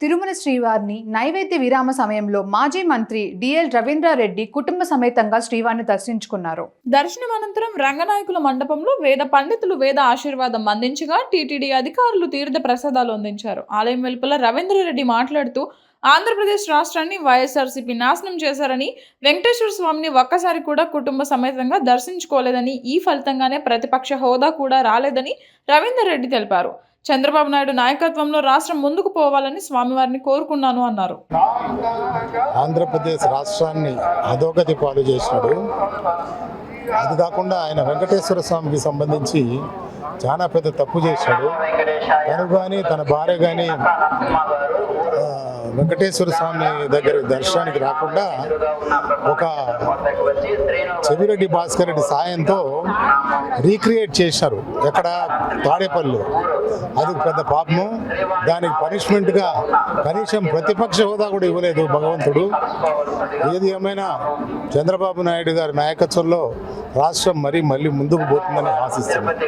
తిరుమల శ్రీవారిని నైవేద్య విరామ సమయంలో మాజీ మంత్రి డిఎల్ రవీంద్రారెడ్డి కుటుంబ సమేతంగా శ్రీవారిని దర్శించుకున్నారు. దర్శనం అనంతరం రంగనాయకుల మండపంలో వేద పండితులు వేద ఆశీర్వాదం అందించగా టీటీడీ అధికారులు తీర్థ ప్రసాదాలు అందించారు. ఆలయం వెలుపల రవీంద్రారెడ్డి మాట్లాడుతూ ఆంధ్రప్రదేశ్ రాష్ట్రాన్ని వైఎస్ఆర్సీపీ నాశనం చేశారని వెంకటేశ్వర స్వామిని ఒక్కసారి కూడా కుటుంబ సమేతంగా దర్శించుకోలేదని ఈ ఫలితంగానే ప్రతిపక్ష హోదా కూడా రాలేదని రవీందర్ రెడ్డి తెలిపారు. చంద్రబాబు నాయుడు నాయకత్వంలో రాష్ట్రం ముందుకు పోవాలని స్వామివారిని కోరుకున్నాను అన్నారు. ఆంధ్రప్రదేశ్ రాష్ట్రాన్ని అధోగతి పాలు చేసినాడు. అది కాకుండా ఆయన వెంకటేశ్వర స్వామికి సంబంధించి చాలా పెద్ద తప్పు చేశాడు. తను కానీ తన భార్య కానీ వెంకటేశ్వర స్వామి దగ్గర దర్శనానికి రాకుండా ఒక చెవిరెడ్డి భాస్కర్ రెడ్డి సాయంతో రీక్రియేట్ చేశారు ఎక్కడ? తాడేపల్లి అది పెద్ద పాపము. దానికి పనిష్మెంట్గా కనీసం ప్రతిపక్ష హోదా కూడా ఇవ్వలేదు భగవంతుడు. ఏది ఏమైనా చంద్రబాబు నాయుడు గారి నాయకత్వంలో రాష్ట్రం మరీ మళ్ళీ ముందుకు పోతుందని ఆశిస్తున్నాను